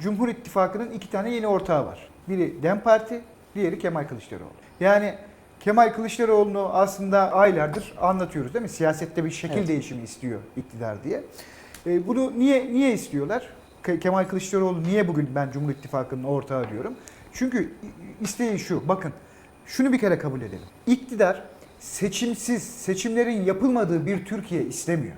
Cumhur İttifakı'nın iki tane yeni ortağı var. Biri DEM Parti, diğeri Kemal Kılıçdaroğlu. Yani Kemal Kılıçdaroğlu'nu aslında aylardır anlatıyoruz değil mi? Siyasette bir şekil Evet. değişimi istiyor iktidar diye. E, bunu niye niye istiyorlar? Ke- Kemal Kılıçdaroğlu niye bugün ben Cumhur İttifakı'nın ortağı diyorum? Çünkü isteği şu. Bakın şunu bir kere kabul edelim. İktidar seçimsiz, seçimlerin yapılmadığı bir Türkiye istemiyor.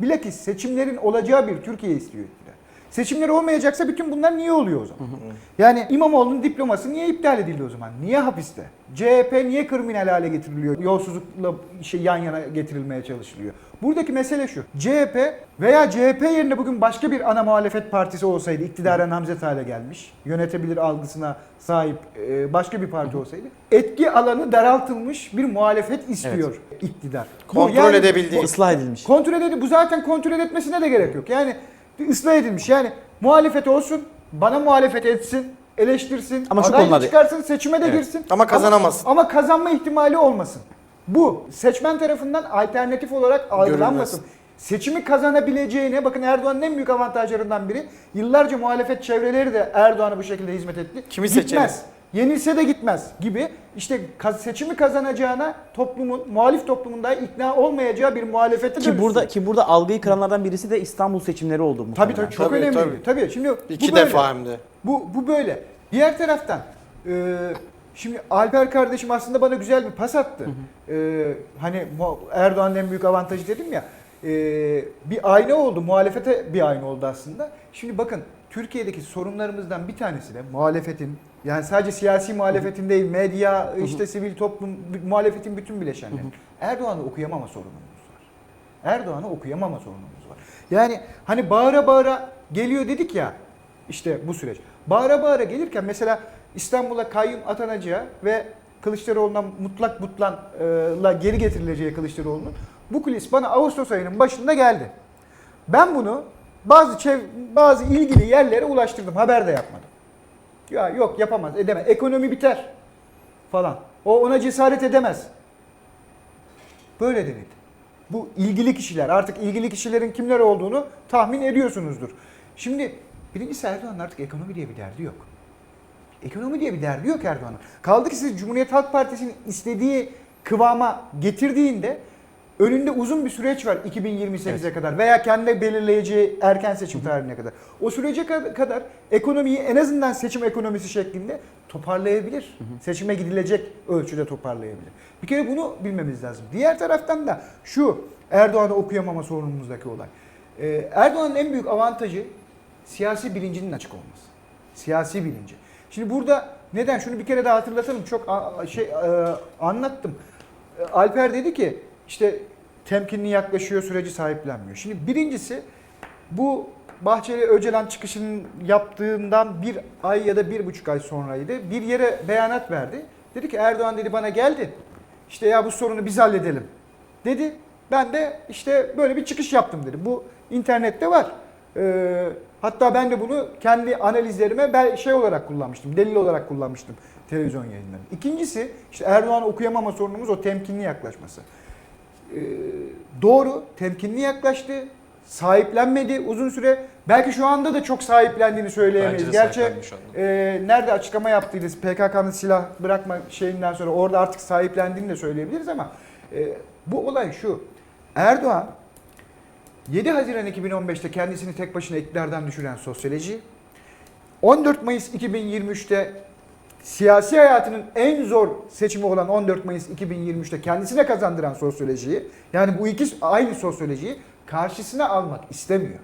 Bilakis seçimlerin olacağı bir Türkiye istiyor iktidar. Seçimler olmayacaksa bütün bunlar niye oluyor o zaman? Yani İmamoğlu'nun diploması niye iptal edildi o zaman? Niye hapiste? CHP niye kriminal hale getiriliyor? Yolsuzlukla şey yan yana getirilmeye çalışılıyor. Buradaki mesele şu. CHP veya CHP yerine bugün başka bir ana muhalefet partisi olsaydı, iktidara namzet hale gelmiş, yönetebilir algısına sahip e, başka bir parti olsaydı, etki alanı daraltılmış bir muhalefet istiyor iktidar. Bu Kontrol edebildiği. Islah edilmiş. Kontrol edildi. Bu zaten kontrol etmesine de gerek yok. Yani bir ıslah edilmiş. Yani muhalefet olsun, bana muhalefet etsin, eleştirsin, Ama şu çıkarsın, seçime de Evet. girsin. Ama kazanamazsın. Ama, ama kazanma ihtimali olmasın. Bu seçmen tarafından alternatif olarak algılanmasın. Seçimi kazanabileceğine bakın Erdoğan'ın en büyük avantajlarından biri yıllarca muhalefet çevreleri de Erdoğan'a bu şekilde hizmet etti. Kimi gitmez. seçeriz? Yenilse de gitmez gibi işte seçimi kazanacağına toplumun muhalif toplumun da ikna olmayacağı bir muhalefete Ki dönüşsün. burada ki burada algıyı kıranlardan birisi de İstanbul seçimleri oldu Tabii muhtemelen. tabii çok Tabii, önemli. tabii. Tabii. Şimdi bu İki böyle. defa hem de. Bu bu böyle. Diğer taraftan e, şimdi Alper kardeşim aslında bana güzel bir pas attı. E, hani Erdoğan'ın en büyük avantajı dedim ya. E, bir ayna oldu. Muhalefete bir ayna oldu aslında. Şimdi bakın Türkiye'deki sorunlarımızdan bir tanesi de muhalefetin yani sadece siyasi muhalefetin değil medya işte sivil toplum muhalefetin bütün bileşenleri. Erdoğan'ı okuyamama sorunumuz var. Erdoğan'ı okuyamama sorunumuz var. Yani hani bağıra bağıra geliyor dedik ya işte bu süreç. Bağıra bağıra gelirken mesela İstanbul'a kayyum atanacağı ve Kılıçdaroğlu'na mutlak butlanla geri getirileceği Kılıçdaroğlu'nun bu kulis bana Ağustos ayının başında geldi. Ben bunu bazı çev bazı ilgili yerlere ulaştırdım. Haber de yapmadım. Ya yok yapamaz, edemez. Ekonomi biter falan. O ona cesaret edemez. Böyle denildi. Bu ilgili kişiler, artık ilgili kişilerin kimler olduğunu tahmin ediyorsunuzdur. Şimdi birincisi Erdoğan'ın artık ekonomi diye bir derdi yok. Ekonomi diye bir derdi yok Erdoğan'ın. Kaldı ki siz Cumhuriyet Halk Partisi'nin istediği kıvama getirdiğinde önünde uzun bir süreç var 2028'e kadar veya kendi belirleyeceği erken seçim tarihine kadar. O sürece kad- kadar ekonomiyi en azından seçim ekonomisi şeklinde toparlayabilir. Seçime gidilecek ölçüde toparlayabilir. Bir kere bunu bilmemiz lazım. Diğer taraftan da şu Erdoğan'ı okuyamama sorunumuzdaki olay. Ee, Erdoğan'ın en büyük avantajı siyasi bilincinin açık olması. Siyasi bilinci. Şimdi burada neden? Şunu bir kere daha hatırlatalım. Çok şey e, anlattım. E, Alper dedi ki işte temkinli yaklaşıyor, süreci sahiplenmiyor. Şimdi birincisi bu Bahçeli Öcalan çıkışının yaptığından bir ay ya da bir buçuk ay sonraydı. Bir yere beyanat verdi. Dedi ki Erdoğan dedi bana geldi. İşte ya bu sorunu biz halledelim dedi. Ben de işte böyle bir çıkış yaptım dedi. Bu internette var. Ee, hatta ben de bunu kendi analizlerime ben şey olarak kullanmıştım. Delil olarak kullanmıştım televizyon yayınlarında. İkincisi işte Erdoğan okuyamama sorunumuz o temkinli yaklaşması. Ee, doğru, temkinli yaklaştı. Sahiplenmedi uzun süre. Belki şu anda da çok sahiplendiğini söyleyemeyiz. Gerçi e, nerede açıklama yaptıydı PKK'nın silah bırakma şeyinden sonra orada artık sahiplendiğini de söyleyebiliriz ama e, bu olay şu. Erdoğan 7 Haziran 2015'te kendisini tek başına iktidardan düşüren sosyoloji, 14 Mayıs 2023'te siyasi hayatının en zor seçimi olan 14 Mayıs 2023'te kendisine kazandıran sosyolojiyi, yani bu iki aynı sosyolojiyi karşısına almak istemiyor.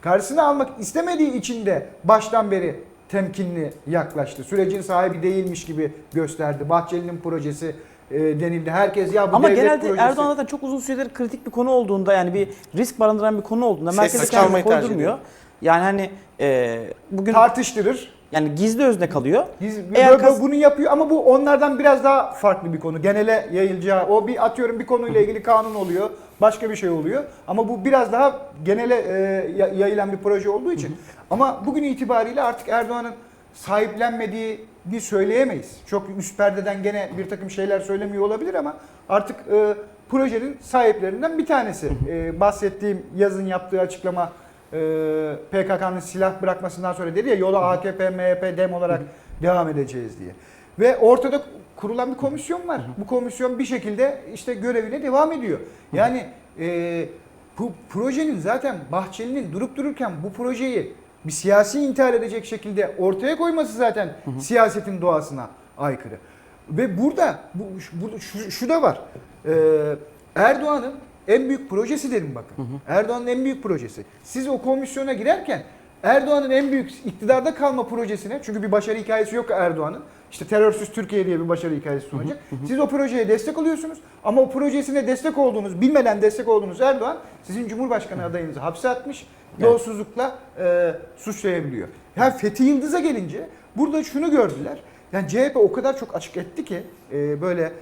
Karşısına almak istemediği için de baştan beri temkinli yaklaştı. Sürecin sahibi değilmiş gibi gösterdi. Bahçeli'nin projesi denildi. Herkes ya bu Ama devlet genelde projesi. Erdoğan zaten çok uzun süredir kritik bir konu olduğunda yani bir risk barındıran bir konu olduğunda merkeze kendini koydurmuyor. Yani hani e, bugün tartıştırır. yani gizli özne kalıyor. Biz Eğer bu- kas- bunu yapıyor ama bu onlardan biraz daha farklı bir konu. Genele yayılacağı o bir atıyorum bir konuyla ilgili kanun oluyor. Başka bir şey oluyor. Ama bu biraz daha genele e, ya- yayılan bir proje olduğu için. Ama bugün itibariyle artık Erdoğan'ın sahiplenmediğini söyleyemeyiz. Çok üst perdeden gene bir takım şeyler söylemiyor olabilir ama artık e, projenin sahiplerinden bir tanesi. E, bahsettiğim yazın yaptığı açıklama e, PKK'nın silah bırakmasından sonra dedi ya yola AKP, MHP, DEM olarak devam edeceğiz diye. Ve ortada kurulan bir komisyon var. Bu komisyon bir şekilde işte görevine devam ediyor. Yani e, bu projenin zaten Bahçeli'nin durup dururken bu projeyi bir siyasi intihar edecek şekilde ortaya koyması zaten siyasetin doğasına aykırı. Ve burada bu, şu, bu- şu, şu da var. Ee, Erdoğan'ın en büyük projesi dedim bakın. Erdoğan'ın en büyük projesi. Siz o komisyona girerken Erdoğan'ın en büyük iktidarda kalma projesine çünkü bir başarı hikayesi yok Erdoğan'ın. İşte terörsüz Türkiye diye bir başarı hikayesi sunacak. Siz o projeye destek oluyorsunuz ama o projesine destek olduğunuz, bilmeden destek olduğunuz Erdoğan sizin Cumhurbaşkanı adayınızı hapse atmış, yolsuzlukla e, suçlayabiliyor. Yani Fethi Yıldız'a gelince burada şunu gördüler. Yani CHP o kadar çok açık etti ki e, böyle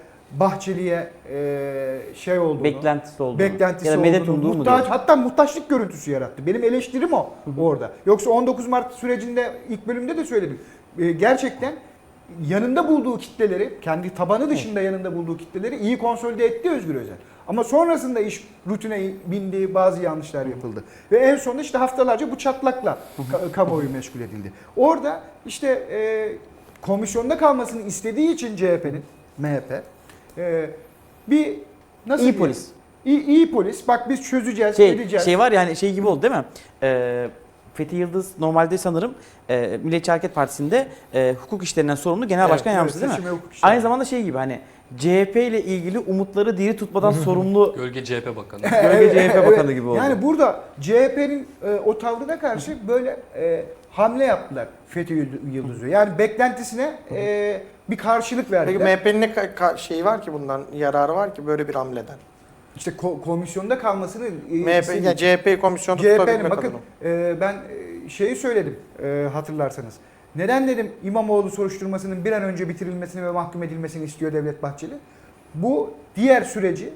Bahçeli'ye e, şey olduğunu, Beklentisi olduğunu. beklentisi ya da medet olduğunu, muhtaç, hatta muhtaçlık görüntüsü yarattı. Benim eleştirim o orada. Yoksa 19 Mart sürecinde ilk bölümde de söyledim. E, gerçekten yanında bulduğu kitleleri, kendi tabanı dışında yanında bulduğu kitleleri iyi konsolide etti Özgür Özel. Ama sonrasında iş rutine bindi, bazı yanlışlar yapıldı. Ve en sonunda işte haftalarca bu çatlakla ka- kamuoyu meşgul edildi. Orada işte e, komisyonda kalmasını istediği için CHP'nin, MHP, e, bir nasıl İyi diyeyim? polis. İyi, iyi polis. Bak biz çözeceğiz, Şey, edeceğiz. şey var yani şey gibi oldu değil mi? Ee, Fethi Yıldız normalde sanırım e, Milliyetçi Hareket Partisi'nde e, hukuk işlerinden sorumlu genel Evet, başkan evet, yardımcısı değil mi? seçim ve hukuk işleri. Aynı zamanda şey gibi hani CHP ile ilgili umutları diri tutmadan sorumlu Gölge CHP Bakanı. Gölge CHP bakanı gibi oldu. Yani burada CHP'nin e, o tavrına karşı böyle e, hamle yaptılar Fethi Yıld- Yıldız'ı. Yani beklentisine e, bir karşılık Peki verdiler. MHP'nin ne ka- ka- şeyi var ki bundan yararı var ki böyle bir hamleden? İşte ko- komisyonda kalmasını e, MHP istedi. yani CHP komisyonu CHP'nin tutabilmek bakın adına. e, ben e, şeyi söyledim e, hatırlarsanız. Neden dedim İmamoğlu soruşturmasının bir an önce bitirilmesini ve mahkum edilmesini istiyor Devlet Bahçeli? Bu diğer süreci,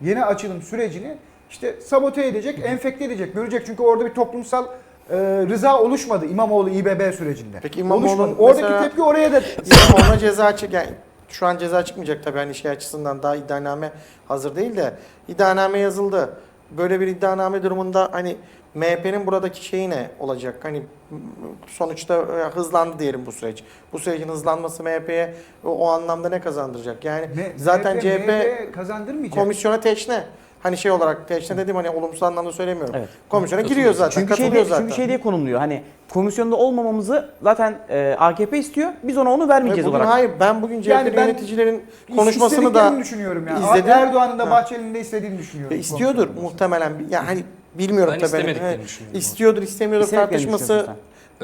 yeni açılım sürecini işte sabote edecek, enfekte edecek, görecek. Çünkü orada bir toplumsal e, rıza oluşmadı İmamoğlu İBB sürecinde. Peki Oluşmadı. Oradaki tepki oraya da ona ceza yani şu an ceza çıkmayacak tabii hani şey açısından daha iddianame hazır değil de iddianame yazıldı. Böyle bir iddianame durumunda hani MHP'nin buradaki şeyi ne olacak? Hani sonuçta e, hızlandı diyelim bu süreç. Bu sürecin hızlanması MHP'ye o, anlamda ne kazandıracak? Yani Me- zaten MHP CHP MHP kazandırmayacak. komisyona teşne. Hani şey olarak teşne dedim hani olumsuz anlamda söylemiyorum. Evet. Komisyona giriyor zaten, Çünkü şey, diye, zaten. çünkü şey diye konumluyor. Hani komisyonda olmamamızı zaten e, AKP istiyor. Biz ona onu vermeyeceğiz Bugün olarak. hayır ben bugün CHP Yani ben yöneticilerin konuşmasını da düşünüyorum yani. izledim. Erdoğan'ın da. Bahçeli'nin de istediğini düşünüyorum. Ya istiyordur muhtemelen. Ya hani bilmiyorum Ben tabii. istemediklerini Hani, düşünüyorum. İstiyordur, istemiyordur İstediklerini tartışması düşünüyorsun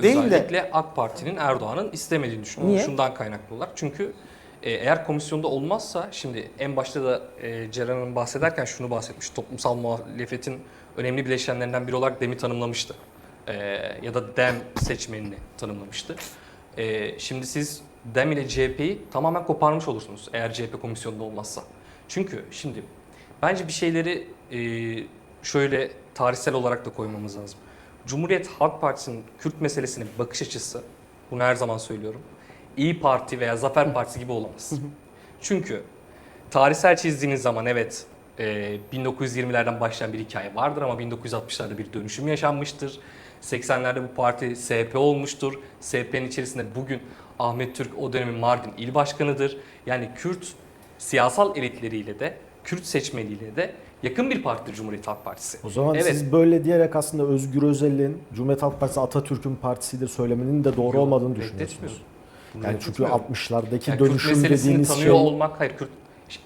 değil de. Özellikle AK Parti'nin Erdoğan'ın istemediğini düşünüyorum. Niye? Şundan kaynaklı olarak. Çünkü e, eğer komisyonda olmazsa şimdi en başta da e, Ceren Hanım bahsederken şunu bahsetmiş. Toplumsal muhalefetin önemli bileşenlerinden biri olarak DEM'i tanımlamıştı. E, ya da DEM seçmenini tanımlamıştı. E, şimdi siz DEM ile CHP'yi tamamen koparmış olursunuz eğer CHP komisyonda olmazsa. Çünkü şimdi bence bir şeyleri e, şöyle tarihsel olarak da koymamız lazım. Cumhuriyet Halk Partisi'nin Kürt meselesine bakış açısı, bunu her zaman söylüyorum, İyi Parti veya Zafer Partisi gibi olamaz. Çünkü tarihsel çizdiğiniz zaman evet e, 1920'lerden başlayan bir hikaye vardır ama 1960'larda bir dönüşüm yaşanmıştır. 80'lerde bu parti SP olmuştur. SP'nin içerisinde bugün Ahmet Türk o dönemin Mardin il başkanıdır. Yani Kürt siyasal elitleriyle de Kürt seçmeniyle de yakın bir partidir Cumhuriyet Halk Partisi. O zaman Evet. siz böyle diyerek aslında Özgür Özel'in Cumhuriyet Halk Partisi Atatürk'ün partisidir söylemenin de doğru Yok, olmadığını düşünüyorsunuz. Yani çünkü reddetmiyorum. 60'lardaki Yani Kürt dönüşüm meselesini dediğiniz tanıyor şey olmak, hayır Kürt,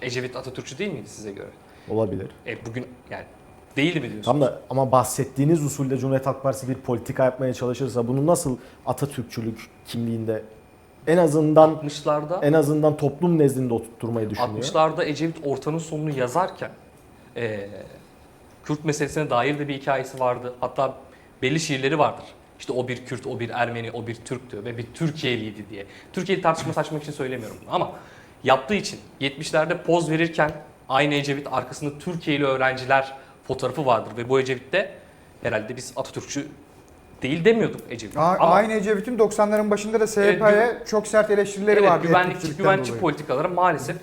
Ecevit Atatürkçü değil miydi size göre? olabilir. E bugün yani değil mi diyorsunuz? Tam da ama bahsettiğiniz usulde Cumhuriyet Halk Partisi bir politika yapmaya çalışırsa bunu nasıl Atatürkçülük kimliğinde en azından 60'larda en azından toplum nezdinde oturtturmayı düşünüyor. 60'larda Ecevit ortanın sonunu yazarken e, Kürt meselesine dair de bir hikayesi vardı. Hatta belli şiirleri vardır. İşte o bir Kürt, o bir Ermeni, o bir Türktü ve bir Türkiye'liydi diye. Türkiye'li tartışması açmak için söylemiyorum bunu ama yaptığı için 70'lerde poz verirken aynı Ecevit arkasında Türkiye'li öğrenciler fotoğrafı vardır ve bu Ecevit'te herhalde biz Atatürkçü değil demiyorduk Ecevit. A- Ama Aynı Ecevit'in 90'ların başında da Evet, SHP'ye çok sert eleştirileri evet, vardı. güvenlikçi dolayı. politikalara maalesef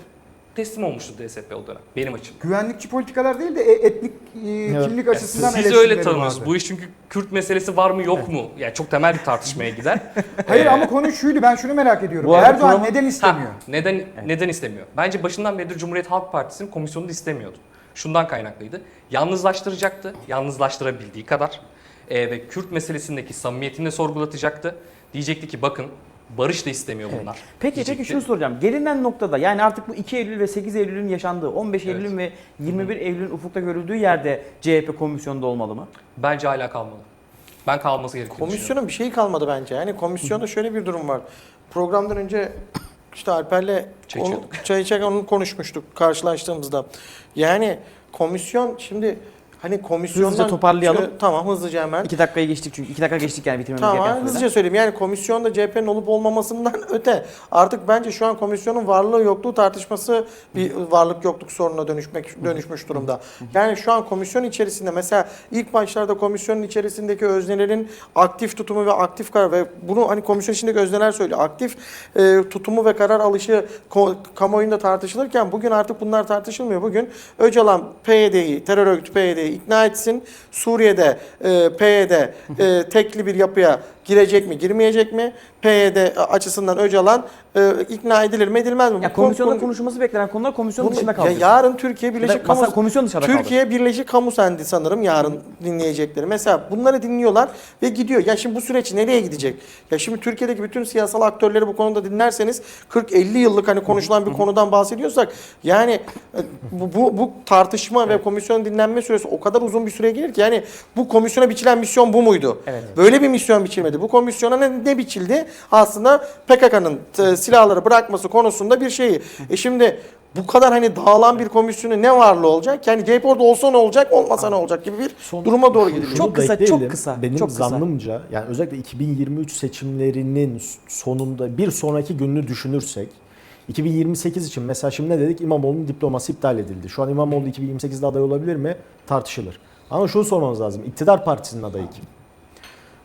teslim olmuştu DSP o dönem benim açımdan. Güvenlikçi politikalar değil de e- etnik e, kimlik açısından Siz öyle eleştirileri vardı. Bu iş çünkü Kürt meselesi var mı yok mu? Yani çok temel bir tartışmaya gider. Hayır Ee, ama konu şuydu ben şunu merak ediyorum. Bu arada Erdoğan programın- neden istemiyor? Ha, neden neden istemiyor? Bence başından beri Cumhuriyet Halk Partisi'nin komisyonu da istemiyordu. Şundan kaynaklıydı. Yalnızlaştıracaktı. Yalnızlaştırabildiği kadar. Ee, ve Kürt meselesindeki samimiyetini de sorgulatacaktı. Diyecekti ki bakın barış da istemiyor bunlar. Peki Diyecekti. peki şunu soracağım. Gelinen noktada yani artık bu 2 Eylül ve 8 Eylül'ün yaşandığı 15 Evet. Eylül'ün ve 21 Eylül'ün ufukta görüldüğü yerde CHP komisyonda olmalı mı? Bence hala kalmalı. Ben kalması gerektiğini düşünüyorum. Komisyonun bir şeyi kalmadı bence. Yani komisyonda şöyle bir durum var. Programdan önce işte Alper'le Çay onu, çay içerken onu konuşmuştuk karşılaştığımızda. Yani komisyon şimdi hani komisyondan... Hızlıca toparlayalım. Şöyle- tamam hızlıca hemen. 2 dakikayı geçtik çünkü 2 dakika geçtik yani bitirmemiz gereken Tamam hızlıca söyleyeyim. Yani komisyonda CHP'nin olup olmamasından öte artık bence şu an komisyonun varlığı yokluğu tartışması bir varlık yokluk sorununa dönüşmek dönüşmüş durumda. Yani şu an komisyon içerisinde mesela ilk başlarda komisyonun içerisindeki öznelerin aktif tutumu ve aktif karar ve bunu hani komisyon içindeki özneler söylüyor. Aktif e, tutumu ve karar alışı kamuoyunda tartışılırken bugün artık bunlar tartışılmıyor. Bugün Öcalan PYD'yi, terör örgütü PYD'yi ikna etsin. Suriye'de e, PYD e, tekli bir yapıya girecek mi, girmeyecek mi? PYD açısından Öcalan e, ikna edilir mi, edilmez mi? Ya Bu komisyonda konu- konuşulması beklenen konular komisyonun dışında ya kaldı. yarın Türkiye Birleşik Masa Kamu komisyon dışarıda kaldı. Türkiye Birleşik Kamu Sendi sanırım yarın dinleyecekleri. Mesela bunları dinliyorlar ve gidiyor. Ya şimdi bu süreç nereye gidecek? Ya şimdi Türkiye'deki bütün siyasal aktörleri bu konuda dinlerseniz 40-50 yıllık hani konuşulan bir konudan bahsediyorsak yani e, bu, bu, bu tartışma ve komisyonun dinlenme süresi o kadar uzun bir süre gelir ki yani bu komisyona biçilen misyon bu muydu? Evet. Böyle bir misyon biçilmedi. Bu komisyona ne, ne biçildi? Aslında PKK'nın e, silahları bırakması konusunda bir şeyi. E şimdi bu kadar hani dağılan bir komisyonun ne varlığı olacak? Yani CHP orada olsa ne olacak, olmasa ne olacak gibi bir Son- duruma doğru Şunu gidiliyor. Çok kısa, çok kısa, Benim çok kısa. zannımca yani özellikle 2023 seçimlerinin sonunda bir sonraki gününü düşünürsek 2028 için mesela şimdi ne dedik? İmamoğlu'nun diploması iptal edildi. Şu an İmamoğlu 2028'de aday olabilir mi? Tartışılır. Ama şunu sormamız lazım. İktidar partisinin adayı kim?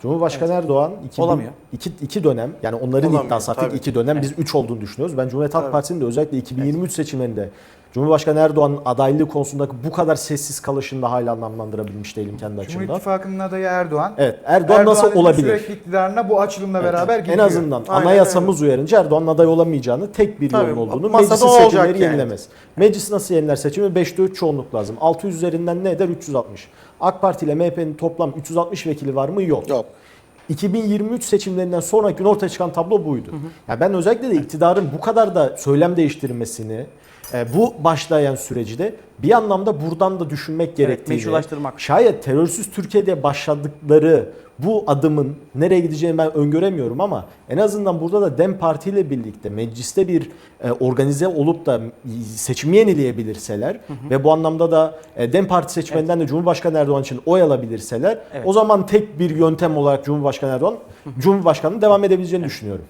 Cumhurbaşkanı Erdoğan 2000, Olamıyor. iki, iki dönem yani onların Olamıyor, iddiası artık tabii. iki dönem biz üç olduğunu düşünüyoruz. Ben Cumhuriyet Halk. Partisi'nin de özellikle 2023 seçimlerinde Cumhurbaşkanı Erdoğan'ın adaylığı konusundaki bu kadar sessiz kalışını da hala anlamlandırabilmiş değilim kendi Cumhur açımdan. İttifakı'nın adayı Erdoğan. Evet Erdoğan nasıl Erdoğan'ın olabilir? Sürekli iktidarına bu açılımla Evet. beraber gidiyor. En azından Aynen anayasamız uyarınca Erdoğan'ın aday olamayacağını tek bir Tabii, yolun olduğunu masada meclisin seçimleri yani. yenilemez. Meclis nasıl yeniler seçimi? 5'te 3 çoğunluk lazım. 600 üzerinden ne eder? 360. AK Parti ile MHP'nin toplam 360 vekili var mı? Yok. Yok. 2023 seçimlerinden sonraki gün ortaya çıkan tablo buydu. Ya ben özellikle de iktidarın bu kadar da söylem değiştirmesini, bu başlayan süreci de bir anlamda buradan da düşünmek gerektiğini, meşrulaştırmak. şayet terörsüz Türkiye'de başladıkları bu adımın nereye gideceğini ben öngöremiyorum ama en azından burada da DEM Parti ile birlikte mecliste bir e, organize olup da seçimi yenileyebilirseler ve bu anlamda da e, DEM Parti seçmeninden de Cumhurbaşkanı Erdoğan için oy alabilirseler Evet. o zaman tek bir yöntem olarak Cumhurbaşkanı Erdoğan Cumhurbaşkanı'nın devam edebileceğini düşünüyorum.